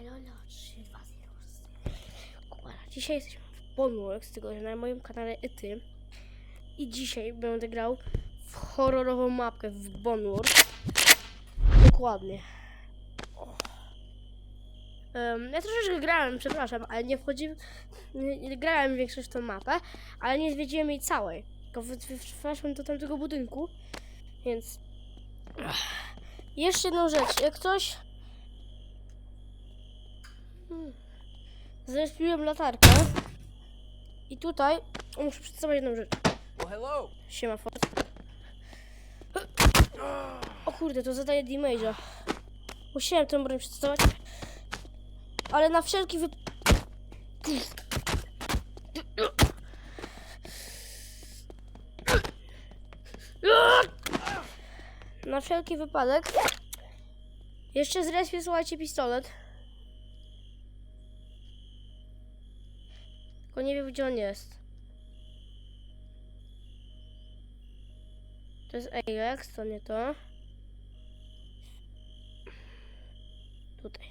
Elolo 320. Kuara. Dzisiaj jesteśmy w Bonworks, tylko że na moim kanale Ety. I dzisiaj będę grał w horrorową mapkę w Bonworks. Dokładnie. Em, ja troszeczkę grałem, przepraszam, ale nie wchodziłem. Grałem większość tą mapę, ale nie zwiedziłem jej całej. Tylko weszłem do tamtego budynku, więc. Jeszcze jedną rzecz, jak coś. Zrespiłem latarkę. I tutaj muszę przedstawić jedną rzecz. Siema Ford. O kurde, to zadaje damage'a. Musiałem tę broń przedstawiać. Ale na wszelki wyp... Na wszelki wypadek. Jeszcze zrespię, słuchajcie, pistolet. Nie wiem, gdzie on jest. To jest Ajax, to nie to. Tutaj.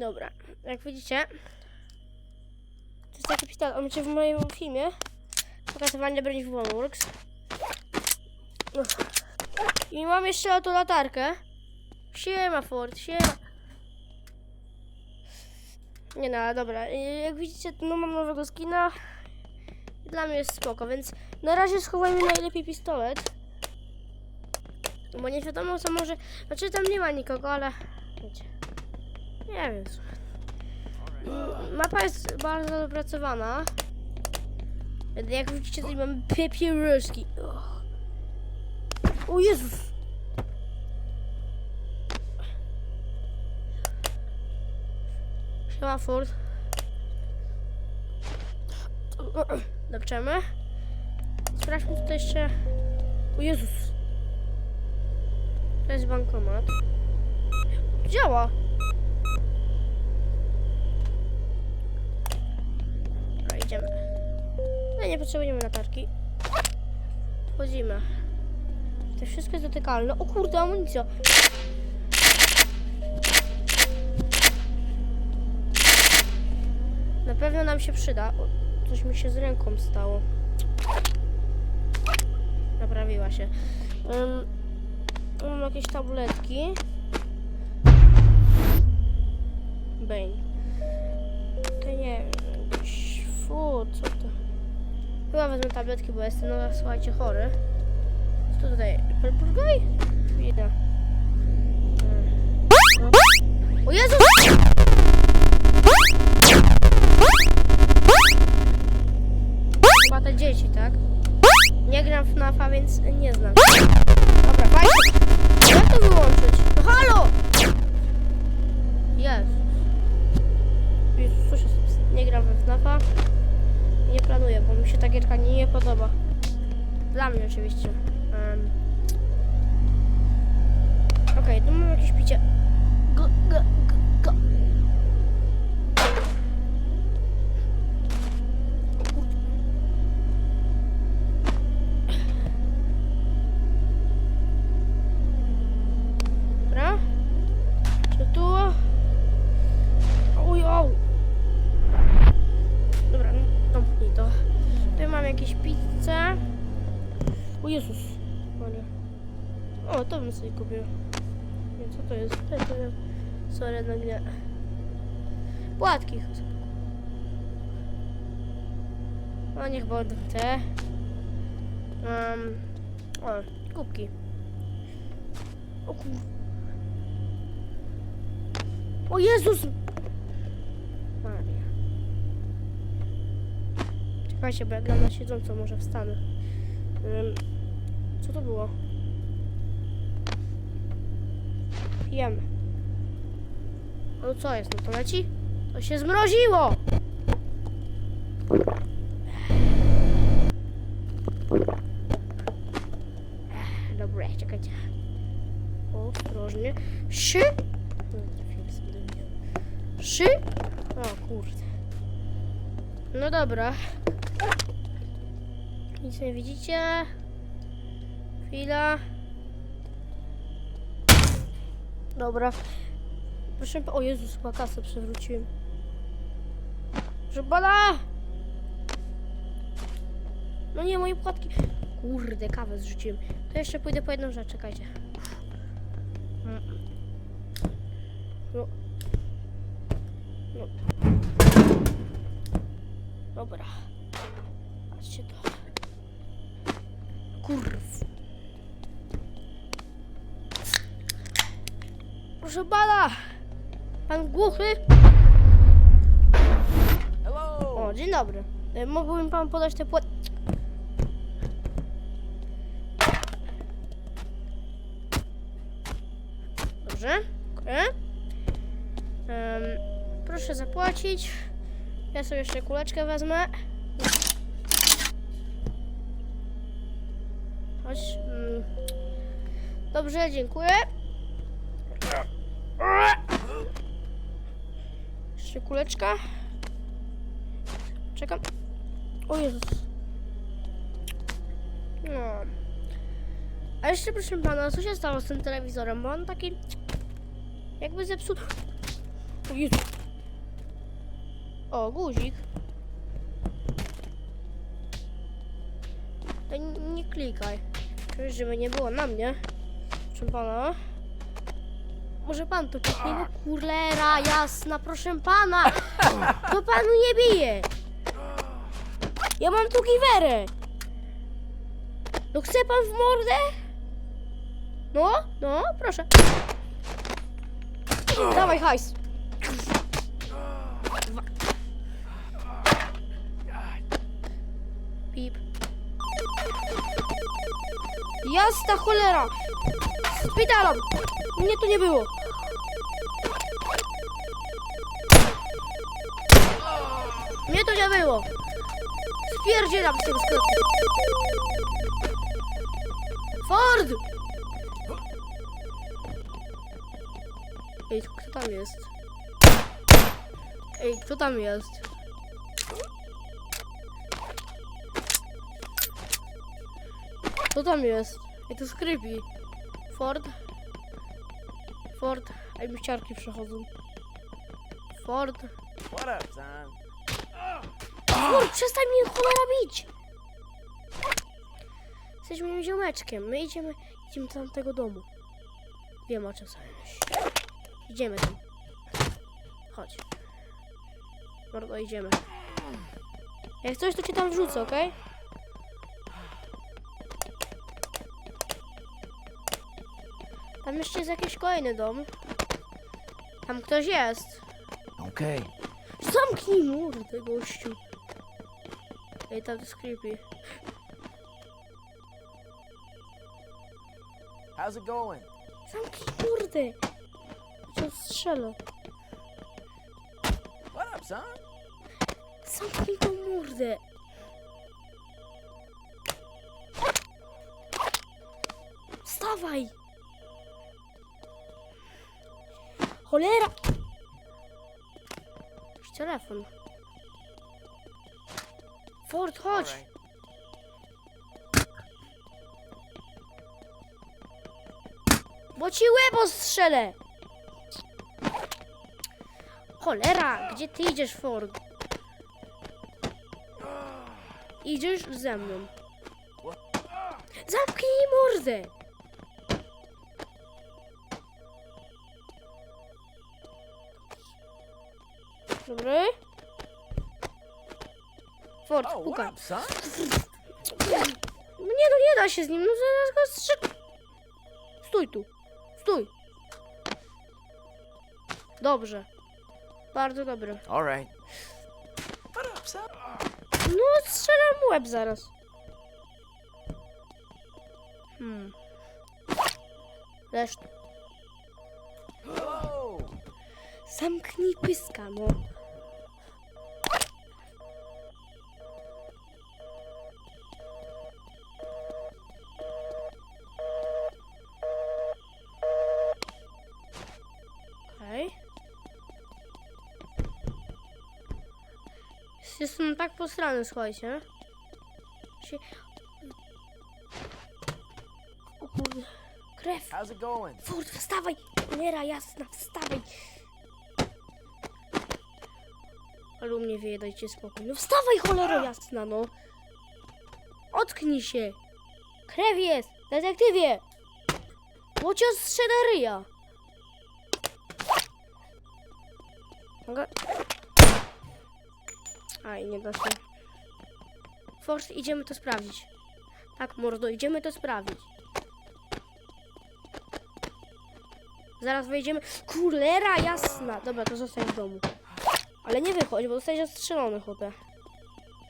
Dobra, jak widzicie, to jest taki pistolet. On będzie w moim filmie. Pokazywanie broni w Works. I mam jeszcze oto latarkę. Siema Ford, siema. Nie no, dobra. Jak widzicie, no mam nowego skina. Dla mnie jest spoko, więc na razie schowajmy najlepiej pistolet. Bo nie wiadomo co może... Znaczy tam nie ma nikogo, ale... Wiecie. Nie wiem. Mapa jest bardzo dopracowana. Jak widzicie tutaj mamy papieruszki. Ugh. O Jezus! Siema Ford. Dopczemy. Sprawdźmy tutaj jeszcze... O Jezus! To jest bankomat. Działa! Dobra, idziemy. No nie potrzebujemy latarki. Wchodzimy. To wszystko jest dotykalne. O kurde, amunicja! Na pewno nam się przyda. O, coś mi się z ręką stało. Naprawiła się. Um, mam jakieś tabletki. Bane. To nie wiem. co to? Chyba wezmę tabletki, bo jestem, no słuchajcie, chory. Co tutaj? Purple Guy? Widzę. Hmm. O Jezus! Dzieci, tak? Nie gram w FNAFa, więc nie znam. Dobra, fajnie. Jak to wyłączyć? No halo! Jest. Jezus, co się... Nie gram we FNAFa. Nie planuję, bo mi się ta gierka nie, nie podoba. Dla mnie oczywiście. Um. Okej, tu mam jakieś picie. Kupił. Nie, co to jest? Sorry, no nie. Płatki. O, niech będą te. Um, o, kubki. O kur... O Jezus! Maria. Czekajcie, bo jak na siedząco, może wstanę. Ym, co to było? Pijemy. No co jest? No to leci? To się zmroziło! Dobra, czekajcie. Ostrożnie. Szy! Szy! O kurde. No dobra. Nic nie widzicie. Chwila. Dobra. Proszę O Jezus, chyba kasę przewróciłem. Proszę pana! No nie, moje płatki. Kurde, kawę zrzuciłem. To jeszcze pójdę po jedną rzecz, czekajcie. No. No. Dobra. Patrzcie to. Kurw. Proszę pana! Pan głuchy? Hello. O, dzień dobry. E, Mógłbym pan podać te płat... Dobrze, dziękuję. Em, proszę zapłacić. Ja sobie jeszcze kuleczkę wezmę. Chodź. mm. Dobrze, dziękuję. Jeszcze kuleczka. Czekam. O Jezus. No. A jeszcze proszę pana, co się stało z tym telewizorem? Bo on taki jakby zepsuty. O Jezu. O, guzik. To n- nie klikaj. Żeby nie było na mnie. Proszę pana. Może pan to? No kurlera, jasna, proszę pana. To panu nie bije. Ja mam tu giwerę. No chce pan w mordę? No, no, proszę. Dawaj hajs. Pip. Jasna cholera. Spitalam. Mnie tu nie było. Mnie tu nie było. Spierdzielam z tym sklepem. Ford! Ej, kto tam jest? Ej, kto tam jest? Kto tam jest? Ej, to jest creepy. Ford? Ford? Ej, mi ciarki przechodzą. Ford? What up, son? Ford, przestań mnie cholera bić! Jesteś moim ziomeczkiem. My idziemy, idziemy do tamtego domu. Wiem o czym sobie myślisz. Idziemy tam. Chodź. Mordo, idziemy. Jak coś, to cię tam wrzucę, okej? Tam jeszcze jest jakiś kolejny dom. Tam ktoś jest. Okay. Zamknij mordę, gościu. Ej, tam to jest creepy. How's it going? Zamknij mordę. Cię strzelę. What up, son? Zamknij tą mordę. Wstawaj. Cholera. Jakiś telefon. Ford, chodź. Alright. Bo ci łebo strzelę! Cholera, gdzie ty idziesz, Ford? Idziesz ze mną. Zamknij mordę! Dobry? Ford, what pukaj. up, son? No nie, no nie da się z nim, no zaraz go strzel... Stój tu. Stój. Dobrze. Bardzo dobry. All right. What up, son? No, strzelam mu łeb zaraz. Hmm. Hello. Zamknij pyska, no. Posrany, słuchajcie. Się... O kurde. Krew! How's it going? Ford, wstawaj! Cholera jasna, wstawaj! Ale u mnie wieje, dajcie spokój. No wstawaj, cholero jasna, no! Otknij się! Krew jest! Detektywie! Łocio strzelę ryja! Mogę... Aj, nie da się. Ford, idziemy to sprawdzić. Tak, mordo, idziemy to sprawdzić. Zaraz wejdziemy. Kulera jasna! Dobra, to zostań w domu. Ale nie wychodź, bo zostajesz zastrzelony, chłopie.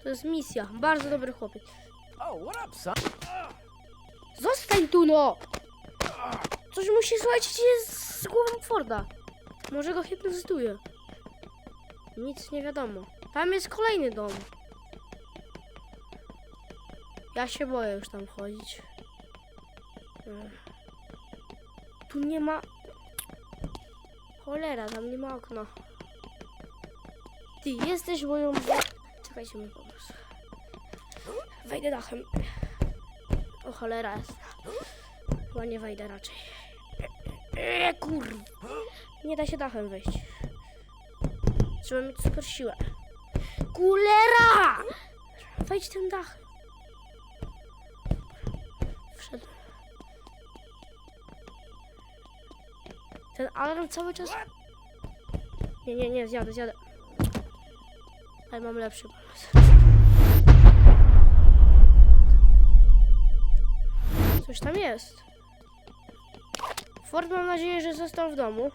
To jest misja. Bardzo dobry chłopiec. Oh? Zostań tu, no! Coś musi ci z głową Forda. Może go hipnotyzuje. Nic nie wiadomo. Tam jest kolejny dom. Ja się boję już tam chodzić. Tu nie ma... Cholera, tam nie ma okna. Ty jesteś moją... Czekajcie, mój pomysł. Wejdę dachem. O cholera jest. Chyba nie wejdę raczej. Eee, kur... Nie da się dachem wejść. Trzeba mieć super siłę. Kulera! Wejdź tym dachem. Wszedł. Ten alarm cały czas... Nie, nie, nie, zjadę, zjadę. Ale mam lepszy pomysł. Coś tam jest. Ford mam nadzieję, że został w domu.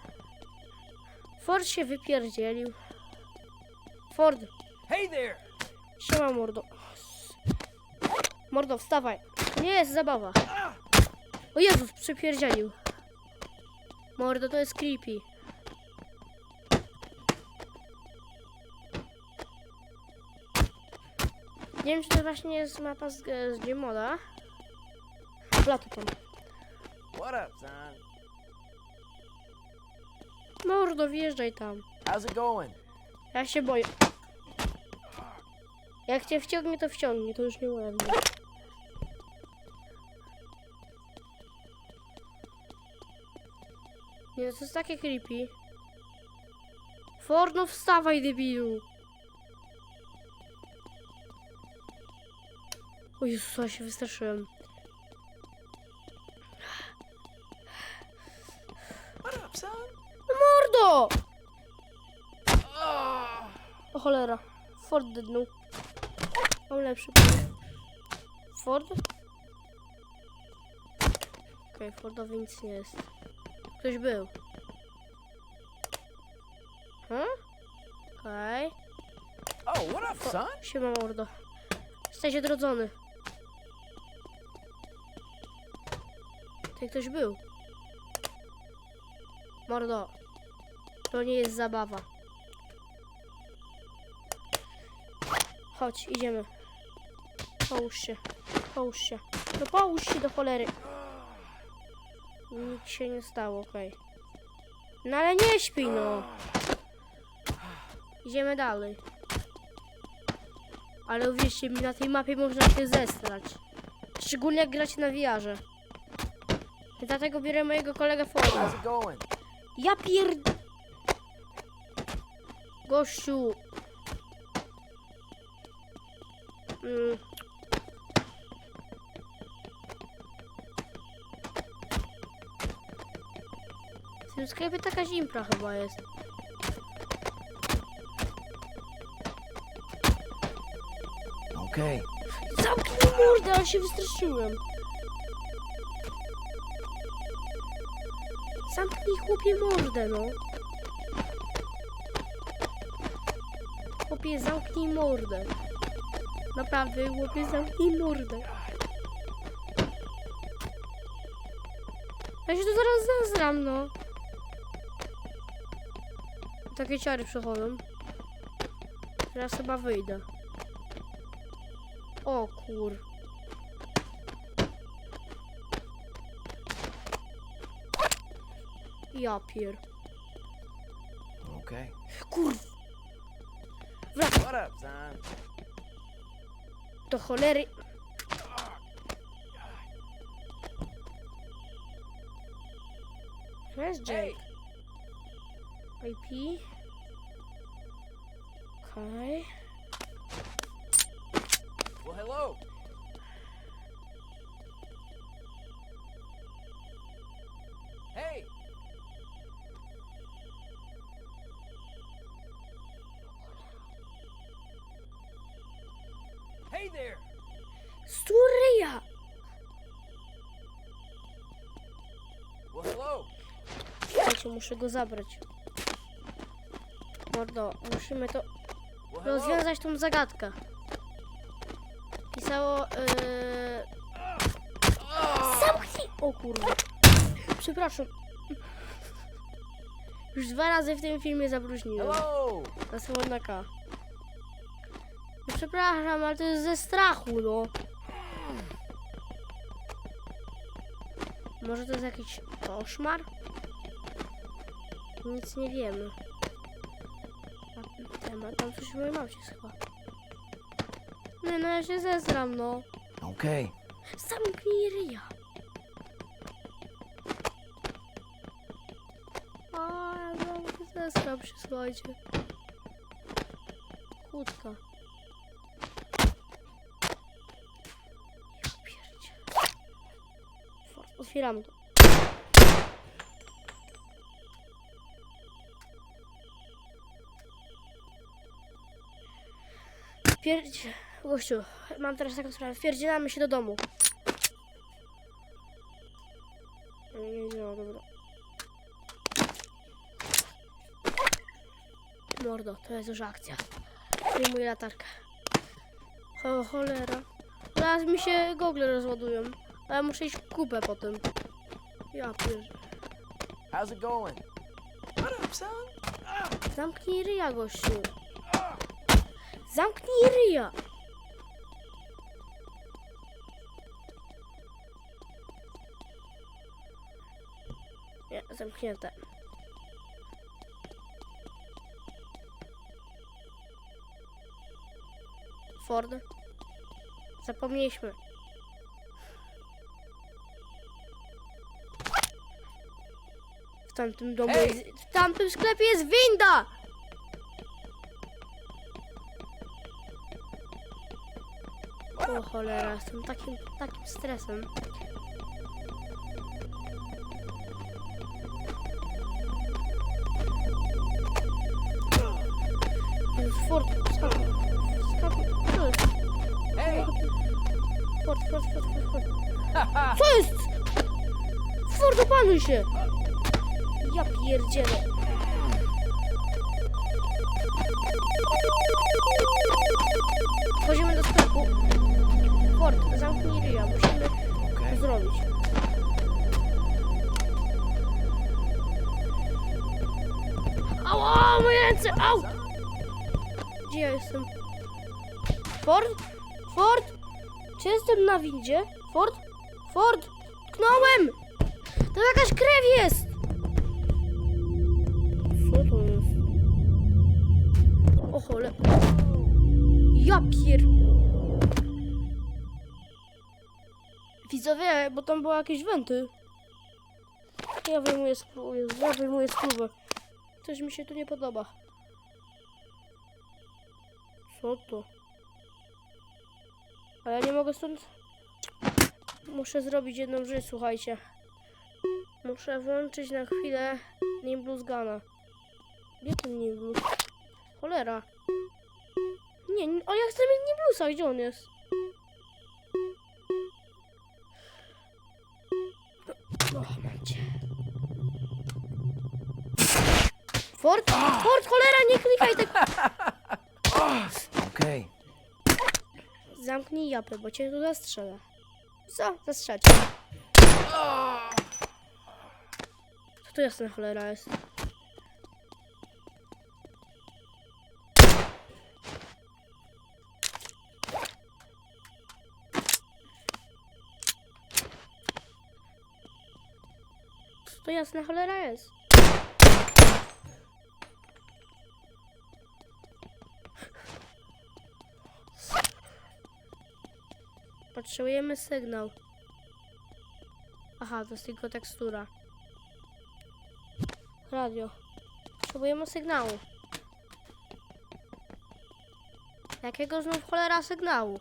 Ford się wypierdzielił. Ford, Hey there! siema mordo. Mordo, wstawaj. To nie jest zabawa. O Jezus, przypierdzielił. Mordo, to jest creepy. Nie wiem, czy to właśnie jest mapa z, z Gmoda. Latu tam. What up, son? Mordo, wjeżdżaj tam. How's it going? Ja się boję. Jak cię wciągnie, to wciągnie. To już nie moja wina. Nie, to jest takie creepy. Forno, wstawaj, debilu. O Jezus, ja się wystraszyłem. Son? Mordo! O cholera. Ford dnu. Mam lepszy. Ford? Okej, Fordowi nic nie jest. Ktoś był. Hmm? Okej. oh, what up, son? Siema mordo. Jesteś odrodzony. Tutaj ktoś był. Mordo. To nie jest zabawa. Chodź, idziemy. Połóż się. Połóż się. No połóż się do cholery. Nic się nie stało, okej. No ale nie śpij, no. Idziemy dalej. Ale uwierzcie mi, na tej mapie można się zestrać. Szczególnie jak grać na wiarze. Dlatego biorę mojego kolegę Forda. Ja pier... Gościu. Mm. Tym sklepie taka zimpra chyba jest. Okay. Zamknij mordę, ale się wystraszyłem. Zamknij chłopie mordę, no. Chłopie, zamknij mordę. Naprawdę, chłopie, zamknij mordę. Ja się tu zaraz zezram, no. Takie ciary przechodzą. Teraz chyba wyjdę. O kur... Ja pier... Okay. Kur... What up, son? Do cholery... To jest Hey, Jake. IP. Okej. well, hello. Hey, hey there. Sturyja! Well, hello. Słuchajcie, muszę go zabrać. Mordo, musimy to rozwiązać tą zagadkę. Pisało... Yy... Zamknij! O kurwa. Przepraszam. Już dwa razy w tym filmie zabruźniłem. Na słonaka. No przepraszam, ale to jest ze strachu, no. Może to jest jakiś koszmar? Nic nie wiemy. Temat. Tam coś mojej mamcie chyba. Nie no, ja się zesram, no. Okay. Zamknij ryja. A, ja znowu się zesram, przysłuchajcie. Kłódka. Ja pierdzie. Otwieramy to. Pierdź... Gościu, mam teraz taką sprawę. Wpierdzielamy się do domu. Nie, nie, dobra. Mordo, to jest już akcja. Wyjmuję latarkę. O, cholera. Teraz mi się gogle rozładują. A ja muszę iść kupę potem. Ja pier... How's it going? What up, son? Zamknij ryja, gościu. Zamknij ryja. Nie, zamknięte. Ford. Zapomnieliśmy. W tamtym domu Hej! jest, W tamtym sklepie jest winda! O cholera, jestem takim, takim stresem. Co jest? Hey. Ford, Ford, Ford, Ford, Ford. Co jest? Ford, opanuj się! Ja pierdzielę. Wchodzimy do sklepu. Ford, zamknij ryja, musimy Okay. zrobić. Ała, moje ręce, au! Gdzie ja jestem? Ford? Ford? Czy jestem na windzie? Ford? Ford? Tknąłem! To jakaś krew jest! Co to jest? O chole. Ja pier... Widzowie, bo tam były jakieś wenty. Ja wyjmuję spróbuję, ja wyjmuję spróbę. Coś mi się tu nie podoba. Co to? Ale ja nie mogę stąd... Muszę zrobić jedną rzecz, słuchajcie. Muszę włączyć na chwilę Nimbus Gana. Gdzie ten Nimbus? Cholera. Nie, o ja chcę mieć Nimblusa, gdzie on jest? Ford? Ford, cholera, nie klikaj tak! Okay. Zamknij japę, bo cię tu zastrzelę. Co? Zastrzelać. Co tu jasna cholera jest? Co to jasna cholera jest? Potrzebujemy sygnał. Aha, to jest tylko tekstura. Radio. Potrzebujemy sygnału. Jakiego znów cholera sygnału?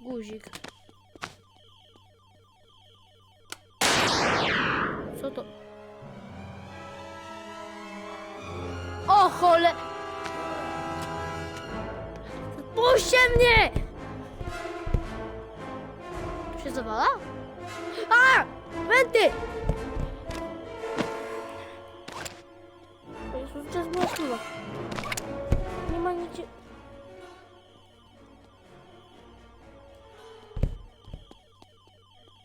Guzik. Wenty! O Jezu, to jest była siła. Nie ma nigdzie...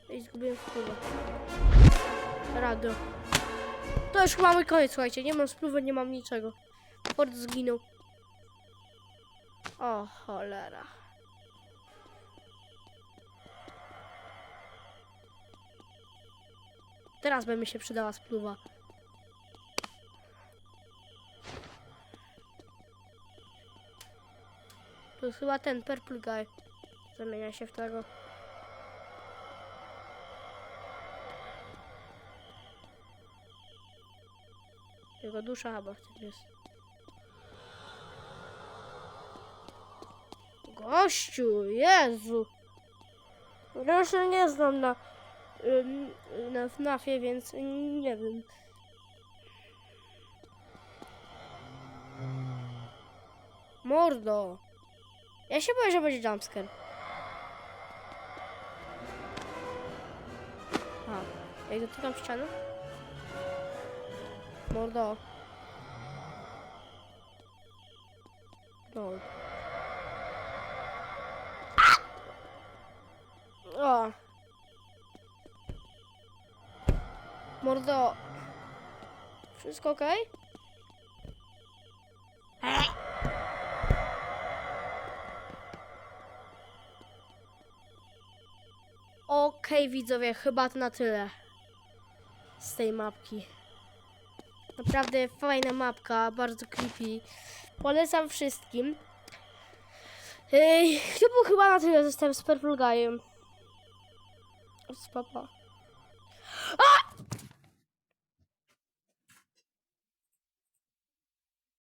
I zgubiłem wpływę. Radio. To już mój koniec, słuchajcie. Nie mam spluwy, nie mam niczego. Ford zginął. O, cholera. Teraz by mi się przydała spluwa. To jest chyba ten purple guy. Zamienia się w tego. Jego dusza chyba w tym jest. Gościu, Jezu! Ja nie znam na, na FNAFie, więc nie wiem. Mordo! Ja się boję, że będzie jumpscare. A, jak dotykam ściany? Mordo. No. Mordo. Wszystko ok? Okej, widzowie, chyba to na tyle z tej mapki. Naprawdę fajna mapka, bardzo creepy. Polecam wszystkim. Ej, to było chyba na tyle. Zostałem z Purple Guyem. Papa.